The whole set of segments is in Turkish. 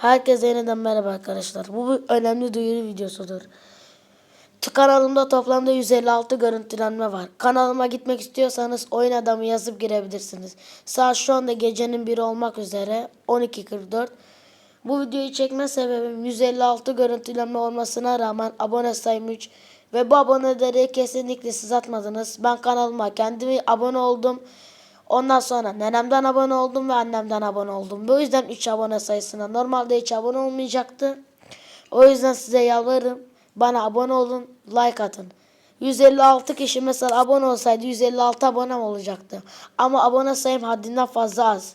Herkese yeniden merhaba arkadaşlar. Bu bir önemli duyuru videosudur. Kanalımda toplamda 156 görüntülenme var. Kanalıma gitmek istiyorsanız oyun adamı yazıp girebilirsiniz. Saat şu anda gecenin biri olmak üzere 12.44. Bu videoyu çekme sebebim 156 görüntülenme olmasına rağmen abone sayım 3 ve bu aboneleri kesinlikle siz atmadınız. Ben kanalıma kendimi abone oldum. Ondan sonra nenemden abone oldum ve annemden abone oldum. Bu yüzden 3 abone sayısına normalde hiç abone olmayacaktı. O yüzden size yalvarırım. Bana abone olun, like atın. 156 kişi mesela abone olsaydı 156 abonem olacaktı. Ama abone sayım haddinden fazla az.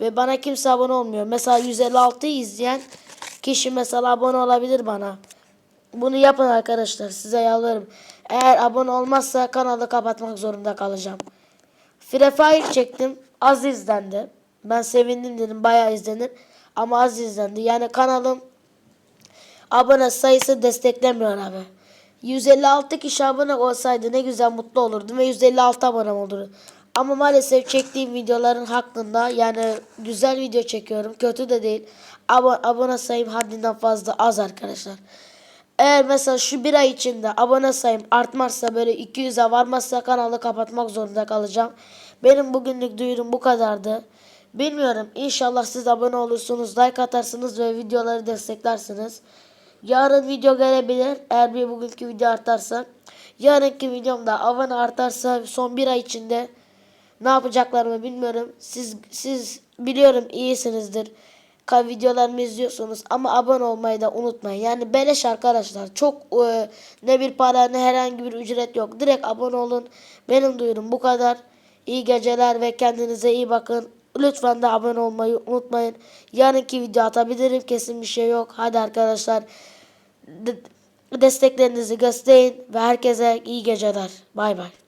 Ve bana kimse abone olmuyor. Mesela 156 izleyen kişi mesela abone olabilir bana. Bunu yapın arkadaşlar. Size yalvarırım. Eğer abone olmazsa kanalı kapatmak zorunda kalacağım. Free Fire çektim. Az izlendi. Ben sevindim dedim. Bayağı izlenir. Ama az izlendi. Yani kanalım abone sayısı desteklemiyor abi. 156 kişi abone olsaydı ne güzel mutlu olurdum ve 156 abonem olurdu. Ama maalesef çektiğim videoların hakkında yani güzel video çekiyorum. Kötü de değil. Abo abone sayım haddinden fazla az arkadaşlar. Eğer mesela şu bir ay içinde abone sayım artmazsa böyle 200'e varmazsa kanalı kapatmak zorunda kalacağım. Benim bugünlük duyurum bu kadardı. Bilmiyorum inşallah siz abone olursunuz, like atarsınız ve videoları desteklersiniz. Yarın video gelebilir eğer bir bugünkü video artarsa. Yarınki videomda abone artarsa son bir ay içinde ne yapacaklarımı bilmiyorum. Siz siz biliyorum iyisinizdir. Ka videolarımı izliyorsunuz ama abone olmayı da unutmayın. Yani beleş arkadaşlar. Çok e, ne bir para ne herhangi bir ücret yok. Direkt abone olun. Benim duyurum bu kadar. İyi geceler ve kendinize iyi bakın. Lütfen de abone olmayı unutmayın. Yarınki video atabilirim. Kesin bir şey yok. Hadi arkadaşlar. De- desteklerinizi gösterin ve herkese iyi geceler. Bay bay.